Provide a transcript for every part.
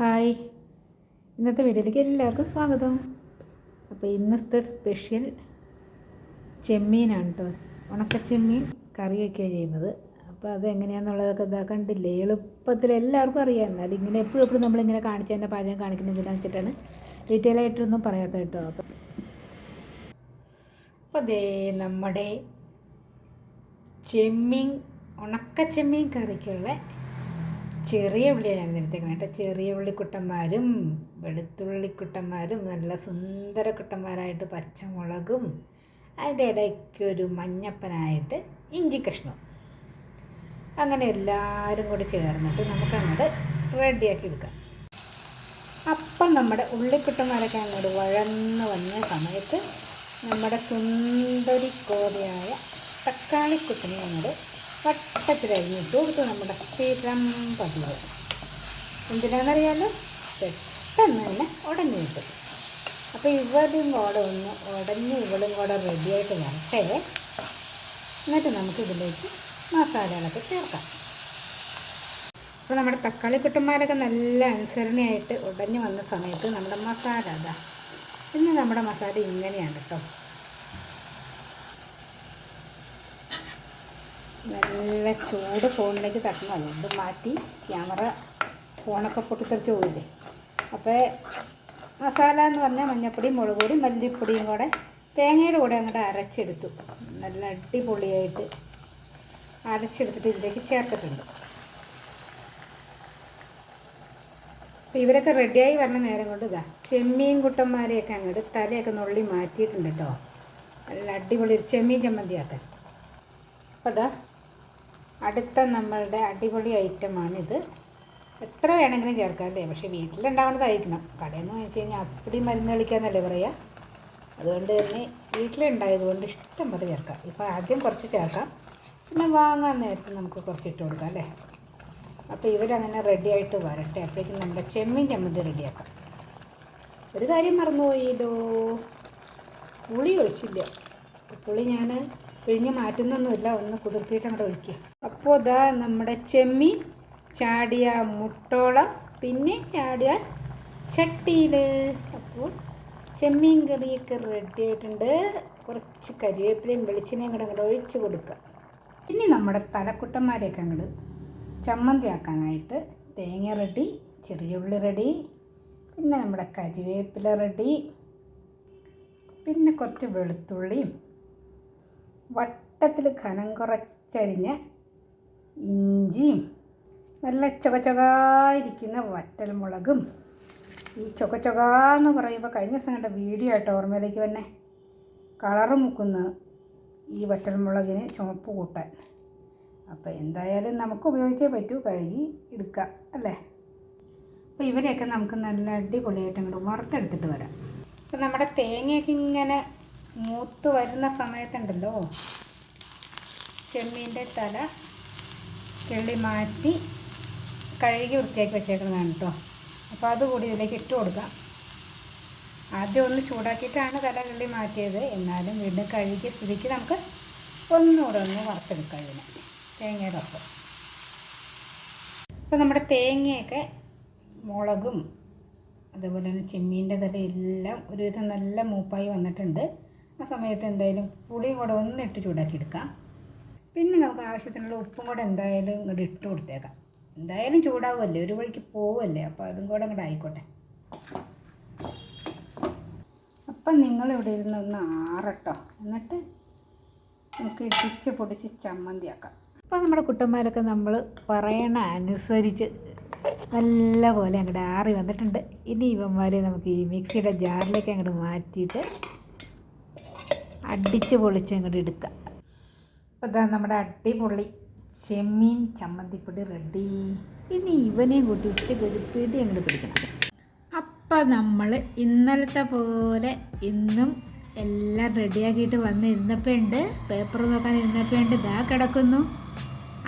Hi. ഇന്നത്തെ വീഡിയോയിലേക്ക് എല്ലാവർക്കും സ്വാഗതം. അപ്പോൾ ഇന്നത്തെ സ്പെഷ്യൽ ചെമ്മീനാണ് കേട്ടോ ഉണക്ക ചെമ്മീൻ കറിയൊക്കെയാണ് ചെയ്യുന്നത്. അപ്പോൾ അത് എങ്ങനെയാണെന്നുള്ളതൊക്കെ ഇതാ കണ്ടില്ലേ? എളുപ്പത്തിൽ എല്ലാവർക്കും അറിയാം. എന്നാലും ഇങ്ങനെ എപ്പോഴും എപ്പോഴും നമ്മളിങ്ങനെ കാണിച്ചു തന്നെ പാചകം കാണിക്കുന്നതിനാന്ന് വെച്ചിട്ടാണ് ഡീറ്റെയിൽ ആയിട്ടൊന്നും പറയാത്ത കേട്ടോ അപ്പം അപ്പോൾ അതേ നമ്മുടെ ചെമ്മീൻ ഉണക്ക ചെമ്മീൻ കറിക്കുള്ള ചെറിയ ഉള്ളിയാണ് ഞാൻ എടുത്തേക്കുന്നത് കേട്ടോ. ചെറിയ ഉള്ളിക്കുട്ടന്മാരും വെളുത്തുള്ളിക്കുട്ടന്മാരും നല്ല സുന്ദര കുട്ടന്മാരായിട്ട് പച്ചമുളകും അതിന്റെ ഇടയ്ക്ക് ഒരു മഞ്ഞപ്പനായിട്ട് ഇഞ്ചി കഷ്ണം. അങ്ങനെ എല്ലാവരും കൂടി ചേർന്നിട്ട് നമുക്ക് അങ്ങോട്ട് റെഡിയാക്കി എടുക്കാം. അപ്പം നമ്മുടെ ഉള്ളിക്കുട്ടന്മാരൊക്കെ അങ്ങോട്ട് വഴന്ന് വന്ന സമയത്ത് നമ്മുടെ സുന്ദരി കോതയായ തക്കാളിക്കുട്ടനെ അങ്ങോട്ട് വട്ടത്തിലരിഞ്ഞിട്ട് കൊടുത്തു നമ്മുടെ സ്ഥിരം പതിവ്. എന്തിനാണെന്നറിയാലോ? പെട്ടെന്ന് തന്നെ ഉടഞ്ഞു കിട്ടും. അപ്പോൾ ഇവരും കൂടെ ഒന്ന് ഉടഞ്ഞ് ഇവളും കൂടെ റെഡിയായിട്ട് വരട്ടെ. എന്നിട്ട് നമുക്ക് ഇതിലേക്ക് മസാലകളൊക്കെ ചേർക്കാം. അപ്പോൾ നമ്മുടെ തക്കാളി കുട്ടന്മാരൊക്കെ നല്ല അനുസരണയായിട്ട് ഉടഞ്ഞു വന്ന സമയത്ത് നമ്മുടെ മസാല അതാ. ഇന്ന് നമ്മുടെ മസാല ഇങ്ങനെയാണ് കേട്ടോ. നല്ല ചൂട് ഫോണിലേക്ക് തട്ടണം. അതുകൊണ്ട് മാറ്റി ക്യാമറ ഫോണൊക്കെ പൊട്ടിത്തെറിച്ച് പോയില്ലേ അപ്പോൾ മസാല എന്ന് പറഞ്ഞാൽ മഞ്ഞപ്പൊടി മുളക് പൊടി മല്ലിപ്പൊടിയും കൂടെ തേങ്ങയുടെ കൂടെ അങ്ങോട്ട് അരച്ചെടുത്തു. നല്ല അടിപൊളിയായിട്ട് അരച്ചെടുത്തിട്ട് ഇതിലേക്ക് ചേർത്തിട്ടുണ്ട്. അപ്പോൾ ഇവരൊക്കെ റെഡിയായി വരണ നേരം കൊണ്ട് ഇതാ ചെമ്മീൻ കുട്ടന്മാരെയൊക്കെ അങ്ങോട്ട് തലയൊക്കെ നുള്ളി മാറ്റിയിട്ടുണ്ട് കേട്ടോ. നല്ല അടിപൊളി ചെമ്മീൻ ചമ്മന്തിയാക്കാൻ. അപ്പോൾ ഇതാ അടുത്ത നമ്മളുടെ അടിപൊളി ഐറ്റമാണിത്. എത്ര വേണമെങ്കിലും ചേർക്കാം അല്ലേ? പക്ഷേ വീട്ടിലുണ്ടാവുന്നതായിരിക്കണം. കടയിൽ നിന്ന് വാങ്ങിച്ചു കഴിഞ്ഞാൽ അപ്പടി മരുന്ന് കളിക്കാന്നല്ലേ പറയുക അതുകൊണ്ട് തന്നെ വീട്ടിലുണ്ടായതുകൊണ്ട് ഇഷ്ടം പോലെ ചേർക്കാം. ഇപ്പോൾ ആദ്യം കുറച്ച് ചേർക്കാം. പിന്നെ വാങ്ങാൻ നേരത്ത് നമുക്ക് കുറച്ച് ഇട്ട് കൊടുക്കാം അല്ലേ? അപ്പോൾ ഇവരങ്ങനെ റെഡി ആയിട്ട് വരട്ടെ. അപ്പോഴേക്കും നമ്മുടെ ചെമ്മീൻ ചമ്മന്തി റെഡിയാക്കാം. ഒരു കാര്യം മറന്നുപോയില്ലോ. പുളി ഒഴിച്ചില്ല. പുളി ഞാൻ പിഴിഞ്ഞ് മാറ്റുന്നൊന്നുമില്ല. ഒന്ന് കുതിർത്തിയിട്ട് അങ്ങോട്ട് ഒഴിക്കുക അപ്പോൾ ഇതാ നമ്മുടെ ചെമ്മീൻ ചാടിയ മുട്ടോളം പിന്നെ ചാടിയ ചട്ടിയിൽ അപ്പോൾ ചെമ്മീൻ കറിയൊക്കെ റെഡി ആയിട്ടുണ്ട്. കുറച്ച് കരിവേപ്പിലയും വെളിച്ചെണ്ണയും കൂടെ അങ്ങോട്ട് ഒഴിച്ചു കൊടുക്കുക ഇനി നമ്മുടെ തലക്കുട്ടന്മാരെയൊക്കെ അങ്ങോട്ട് ചമ്മന്തി ആക്കാനായിട്ട് തേങ്ങ റെഡി ചെറിയ ഉള്ളി റെഡി പിന്നെ നമ്മുടെ കരിവേപ്പില റെഡി പിന്നെ കുറച്ച് വെളുത്തുള്ളിയും വട്ടത്തിൽ ഖനം കുറച്ചരിഞ്ഞ ഇഞ്ചിയും നല്ല ചൊകച്ചൊകായിരിക്കുന്ന വറ്റൽമുളകും ഈ ചൊകച്ചൊകാന്ന് പറയുമ്പോൾ കഴിഞ്ഞ ദിവസം കണ്ട വീഡിയോ ആയിട്ട് ഓർമ്മയിലേക്ക് തന്നെ കളറ് മുക്കുന്ന ഈ വറ്റൽമുളകിന് ചുമപ്പ് കൂട്ടാൻ. അപ്പോൾ എന്തായാലും നമുക്ക് ഉപയോഗിച്ചേ പറ്റൂ കഴുകി എടുക്കാം അല്ലേ? അപ്പോൾ ഇവരെയൊക്കെ നമുക്ക് നല്ല അടിപൊളിയായിട്ട് അങ്ങോട്ട് വറുത്തെടുത്തിട്ട് വരാം. അപ്പോൾ നമ്മുടെ തേങ്ങയൊക്കെ ഇങ്ങനെ മൂത്ത് വരുന്ന സമയത്തുണ്ടല്ലോ. ചെമ്മീന്റെ തല കിള്ളി മാറ്റി കഴുകി വൃത്തിയാക്കി വെച്ചേക്കുന്നതാണ് കേട്ടോ അപ്പോൾ അതുകൂടി ഇതിലേക്ക് ഇട്ട് കൊടുക്കാം. ആദ്യം ഒന്ന് ചൂടാക്കിയിട്ടാണ് തല കിള്ളി മാറ്റിയത്. എന്നാലും വീണ്ടും കഴുകി സ്ഥിതിക്ക് നമുക്ക് ഒന്നുകൂടെ ഒന്ന് വറുത്തെടുക്കാം ഇതിനെ. തേങ്ങയുടെ ഒപ്പം. അപ്പോൾ നമ്മുടെ തേങ്ങയൊക്കെ മുളകും അതുപോലെ തന്നെ ചെമ്മീന്റെ തല എല്ലാം ഒരുവിധം നല്ല മൂപ്പായി വന്നിട്ടുണ്ട്. ആ സമയത്ത് എന്തായാലും പുളിയും കൂടെ ഒന്ന് ഇട്ട് ചൂടാക്കി എടുക്കാം. പിന്നെ നമുക്ക് ആവശ്യത്തിനുള്ള ഉപ്പും കൂടെ എന്തായാലും ഇങ്ങോട്ട് ഇട്ട് കൊടുത്തേക്കാം. എന്തായാലും ചൂടാവുമല്ലേ ഒരു വഴിക്ക് പോവല്ലേ അപ്പോൾ അതും കൂടെ അങ്ങോട്ട് ആയിക്കോട്ടെ. അപ്പം നിങ്ങളിവിടെ ഇരുന്ന് ഒന്ന് ആറട്ടോ. എന്നിട്ട് നമുക്ക് ഇടിച്ച് പൊടിച്ച് ചമ്മന്തിയാക്കാം. അപ്പോൾ നമ്മുടെ കുട്ടന്മാരൊക്കെ നമ്മൾ പറയണ അനുസരിച്ച് നല്ല പോലെ അങ്ങോട്ട് ആറി വന്നിട്ടുണ്ട്. ഇനി ഇവന്മാരെ നമുക്ക് ഈ മിക്സിയുടെ ജാറിലേക്ക് അങ്ങോട്ട് മാറ്റിയിട്ട് അടിച്ച് പൊളിച്ച് അങ്ങോട്ട് എടുക്കാം. അപ്പോൾ ഇതാ നമ്മുടെ അടിപൊളി ചെമ്മീൻ ചമ്മന്തിപ്പൊടി റെഡി ഇനി ഇവനെയും കൂട്ടി ഉച്ചയ്ക്ക് ഒരു പിടി അങ്ങോട്ട് പിടിക്കണം. അപ്പം നമ്മൾ ഇന്നലത്തെ പോലെ ഇന്നും എല്ലാം റെഡിയാക്കിയിട്ട് വന്ന് ഇരുന്നപ്പോൾ ഉണ്ട് പേപ്പർ നോക്കാൻ ഇരുന്നപ്പോൾ ഉണ്ട് ഇതാ കിടക്കുന്നു.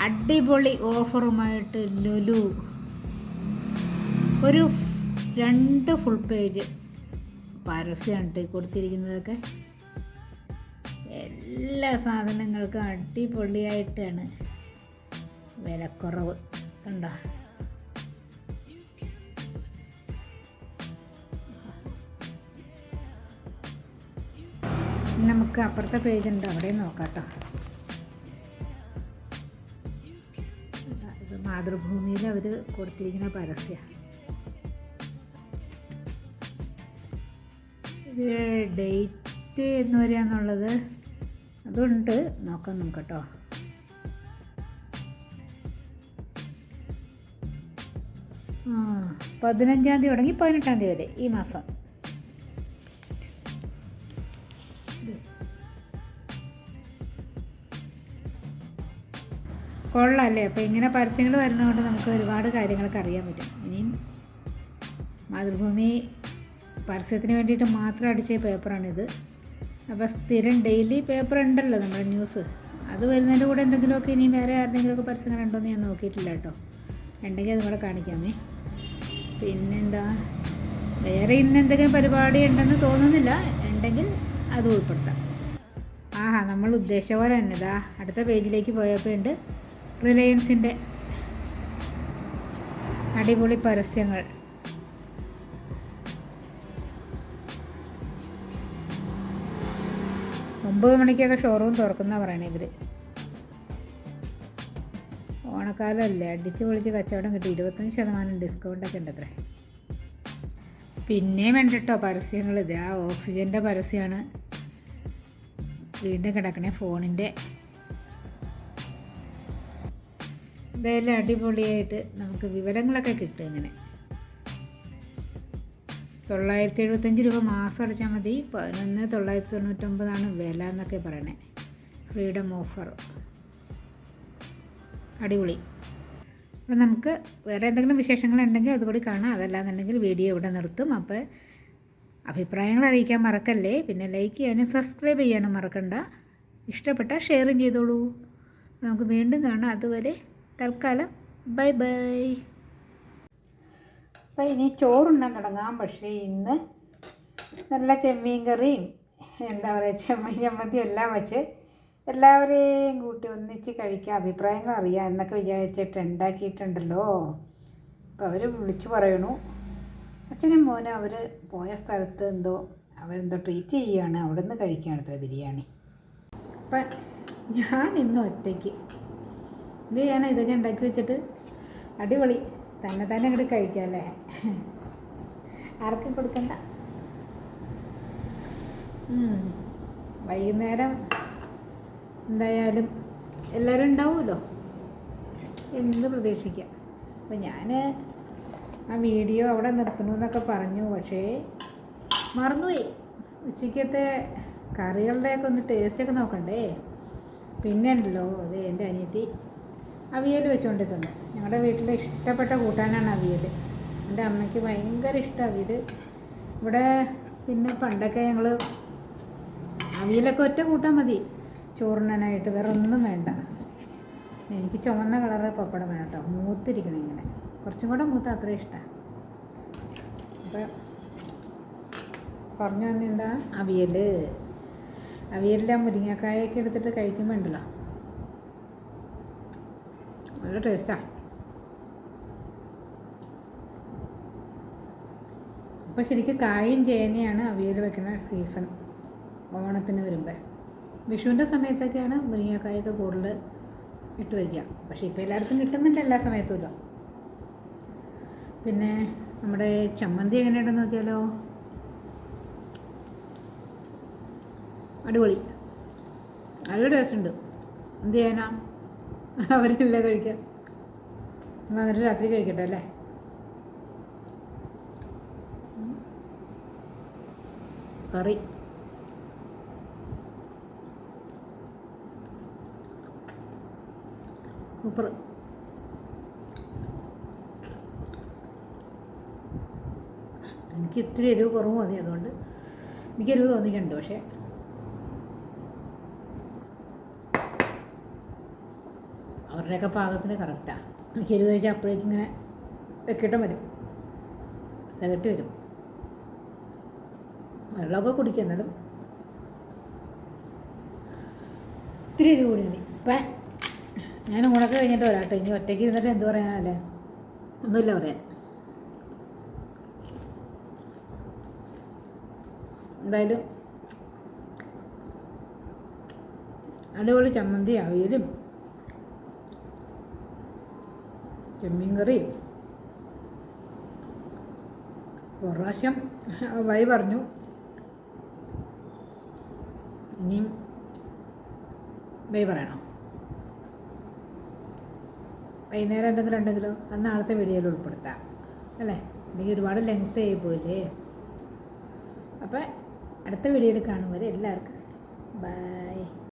അടിപൊളി ഓഫറുമായിട്ട് ലുലു. ഒരു രണ്ട് ഫുൾ പേജ് പരസ്യമുണ്ട് കൊടുത്തിരിക്കുന്നതൊക്കെ. എല്ലാ സാധനങ്ങൾക്കും അടിപൊളിയായിട്ടാണ് വിലക്കുറവ്. കണ്ടോ? നമുക്ക് അപ്പുറത്തെ പേജ് ഉണ്ട്. അവിടെ നോക്കാട്ടോ. ഇത് മാതൃഭൂമിയിൽ അവർ കൊടുത്തിരിക്കുന്ന പരസ്യ. ഇത് ഡേറ്റ് എന്ന് പറയാന്നുള്ളത് അതുണ്ട്. നോക്കാം നമുക്ക് കേട്ടോ പതിനഞ്ചാം തീയതി തുടങ്ങി പതിനെട്ടാം തീയതി വരെ ഈ മാസം. കൊള്ളാമല്ലേ അപ്പോൾ ഇങ്ങനെ പരസ്യങ്ങൾ വരുന്നതുകൊണ്ട് നമുക്ക് ഒരുപാട് കാര്യങ്ങളൊക്കെ അറിയാൻ പറ്റും. ഇനിയും മാതൃഭൂമി പരസ്യത്തിന് വേണ്ടിയിട്ട് മാത്രം അടിച്ച പേപ്പറാണിത്. അപ്പോൾ സ്ഥിരം ഡെയിലി പേപ്പർ ഉണ്ടല്ലോ നമ്മുടെ ന്യൂസ് അത് വരുന്നതിന്റെ കൂടെ എന്തെങ്കിലുമൊക്കെ ഇനി വേറെ ആരുടെങ്കിലുമൊക്കെ പരസ്യങ്ങൾ ഉണ്ടോ എന്ന് ഞാൻ നോക്കിയിട്ടില്ല കേട്ടോ. ഉണ്ടെങ്കിൽ അതും കൂടെ കാണിക്കാമേ. പിന്നെന്താ? വേറെ ഇന്ന് എന്തെങ്കിലും പരിപാടി ഉണ്ടെന്ന് തോന്നുന്നില്ല. ഉണ്ടെങ്കിൽ അത് ഉൾപ്പെടുത്താം. ആഹാ നമ്മൾ ഉദ്ദേശിച്ച പോലെ തന്നെ ഇതാ അടുത്ത പേജിലേക്ക് പോയപ്പോൾ ഉണ്ട് റിലയൻസിന്റെ അടിപൊളി പരസ്യങ്ങൾ. ഒമ്പത് മണിക്കൊക്കെ ഷോറൂം തുറക്കുന്ന പറയണേ ഇവർ ഓണക്കാലമല്ലേ അടിച്ച് പൊളിച്ച് കച്ചവടം കിട്ടി. ഇരുപത്തഞ്ച് ശതമാനം ഡിസ്കൗണ്ടൊക്കെ ഉണ്ട് അത്രേ പിന്നെയും വേണ്ട കേട്ടോ പരസ്യങ്ങൾ ഇത് ആ ഓക്സിജന്റെ പരസ്യമാണ് വീണ്ടും കിടക്കണേ ഫോണിന്റെ എന്തായാലും അടിപൊളിയായിട്ട് നമുക്ക് വിവരങ്ങളൊക്കെ കിട്ടും ഇങ്ങനെ. തൊള്ളായിരത്തി എഴുപത്തഞ്ച് രൂപ മാസം അടച്ചാൽ മതി. പതിനൊന്ന് തൊള്ളായിരത്തി തൊണ്ണൂറ്റൊമ്പതാണ് വില എന്നൊക്കെ പറയണേ. Freedom offer. അടിപൊളി. അപ്പോൾ നമുക്ക് വേറെ എന്തെങ്കിലും വിശേഷങ്ങളുണ്ടെങ്കിൽ അതുകൂടി കാണാം. അതല്ലാന്നുണ്ടെങ്കിൽ വീഡിയോ ഇവിടെ നിർത്തും. അപ്പോൾ അഭിപ്രായങ്ങൾ അറിയിക്കാൻ മറക്കല്ലേ? പിന്നെ ലൈക്ക് ചെയ്യാനും സബ്സ്ക്രൈബ് ചെയ്യാനും മറക്കണ്ട. ഇഷ്ടപ്പെട്ടാൽ ഷെയറും ചെയ്തോളൂ. നമുക്ക് വീണ്ടും കാണാം. അതുവരെ തൽക്കാലം ബൈ ബൈ. അപ്പം ഇനി ചോറുണ്ണാൻ തുടങ്ങാം. പക്ഷേ ഇന്ന് നല്ല ചെമ്മീൻ കറിയും എന്താ പറയുക ചെമ്മീൻ ചമ്മന്തി എല്ലാം വെച്ച് എല്ലാവരെയും കൂട്ടി ഒന്നിച്ച് കഴിക്കാം. അഭിപ്രായങ്ങൾ അറിയാം എന്നൊക്കെ വിചാരിച്ചിട്ട് ഉണ്ടാക്കിയിട്ടുണ്ടല്ലോ. അപ്പോൾ അവർ വിളിച്ചു പറയണു. അച്ഛനും മോനും അവർ പോയ സ്ഥലത്ത് എന്തോ അവരെന്തോ ട്രീറ്റ് ചെയ്യുകയാണ് അവിടെ നിന്ന് കഴിക്കുകയാണ് ബിരിയാണി. അപ്പം ഞാൻ ഇന്ന് ഒറ്റയ്ക്ക്. ഇത് ഞാൻ ഇതൊക്കെ ഉണ്ടാക്കി വെച്ചിട്ട്? അടിപൊളി. തന്നെ തന്നെ അങ്ങോട്ട് കഴിക്കാം അല്ലേ? ആർക്കും കൊടുക്കണ്ട. വൈകുന്നേരം എന്തായാലും എല്ലാവരും ഉണ്ടാവുമല്ലോ? എന്ത് പ്രതീക്ഷിക്കാം. അപ്പം ഞാൻ ആ വീഡിയോ അവിടെ നിർത്തണമെന്നൊക്കെ പറഞ്ഞു. പക്ഷേ മറന്നുപോയി. ഉച്ചയ്ക്കത്തെ കറികളുടെയൊക്കെ ഒന്ന് ടേസ്റ്റൊക്കെ നോക്കണ്ടേ? പിന്നെ ഉണ്ടല്ലോ അത് എന്റെ അനിയത്തി അവിയൽ വെച്ചുകൊണ്ട് തന്നു. ഞങ്ങളുടെ വീട്ടിലെ ഇഷ്ടപ്പെട്ട കൂട്ടാനാണ് അവിയൽ എന്റെ അമ്മയ്ക്ക് ഭയങ്കര ഇഷ്ടമാണ് അവിയൽ ഇവിടെ പിന്നെ പണ്ടൊക്കെ ഞങ്ങൾ അവിയലൊക്കെ ഒറ്റ കൂട്ടാൻ മതി. ചോറിനായിട്ട് വേറെ ഒന്നും വേണ്ട. എനിക്ക് ചുമന്ന കളറ് പപ്പടം വേണം കേട്ടോ. മൂത്തിരിക്കണം ഇങ്ങനെ. കുറച്ചും കൂടെ മൂത്ത അത്ര ഇഷ്ടമാണ് അപ്പം പറഞ്ഞു തന്നെ എന്താ? അവിയൽ അവിയലിന്റെ മുരിങ്ങക്കായൊക്കെ എടുത്തിട്ട് കഴിക്കുമ്പോൾ ഉണ്ടല്ലോ. നല്ല ടേസ്റ്റാണ് അപ്പോൾ ശരിക്കും കായും ചേനയാണ് അവിയൽ വെക്കുന്ന സീസൺ ഓണത്തിന് വരുമ്പോൾ വിഷുവിന്റെ സമയത്തൊക്കെയാണ് മുരിങ്ങക്കായൊക്കെ കൂടുതൽ ഇട്ട് വയ്ക്കുക പക്ഷേ ഇപ്പോൾ എല്ലായിടത്തും കിട്ടുന്നുണ്ട് എല്ലാ സമയത്തുമല്ലോ പിന്നെ നമ്മുടെ ചമ്മന്തി എങ്ങനെയുണ്ടെന്ന് നോക്കിയാലോ? അടിപൊളി. നല്ല ടേസ്റ്റ് ഉണ്ട് എന്ത് ചെയ്യാനാ? അവരില്ല കഴിക്കാം. വന്നിട്ട് രാത്രി കഴിക്കട്ടെ അല്ലേ? കറി. സൂപ്പർ. എനിക്ക് ഇത്തിരി എരിവ് കുറവ് മതി അതുകൊണ്ട്. എനിക്ക് എരിവ് തോന്നിക്കുന്നുണ്ട് പക്ഷേ. അവരുടെയൊക്കെ പാകത്തിന് കറക്റ്റാണ് എനിക്ക് എരിവ് കഴിച്ചാൽ അപ്പോഴേക്കും ഇങ്ങനെ വെക്കിട്ടം വരും. തികട്ടി വരും. വെള്ളമൊക്കെ കുടിക്കും എന്നാലും. ഇത്തിരി എരിവ് കൂടി മതി. ഇപ്പം ഞാൻ ഊണൊക്കെ കഴിഞ്ഞിട്ട് വരാം കേട്ടോ ഇനി ഒറ്റയ്ക്ക് ഇരുന്നിട്ട് എന്ത് പറയാനല്ലേ? ഒന്നുമില്ല പറയാൻ. എന്തായാലും. അടിപൊളി ചമ്മന്തി അവിയലും. ചെമ്മീൻ കറിയും. ഒരു പ്രാവശ്യം വൈ പറഞ്ഞു. ഇനിയും ബൈ പറയണോ? വൈകുന്നേരം എന്തെങ്കിലും ഉണ്ടെങ്കിലോ? അത് നാളത്തെ വീഡിയോയിൽ ഉൾപ്പെടുത്താം. അല്ലേ? അല്ലെങ്കിൽ ഒരുപാട് ലെങ്ത് ആയി പോയില്ലേ? അപ്പം അടുത്ത വീഡിയോയിൽ കാണും വരെ എല്ലാവർക്കും. ബൈ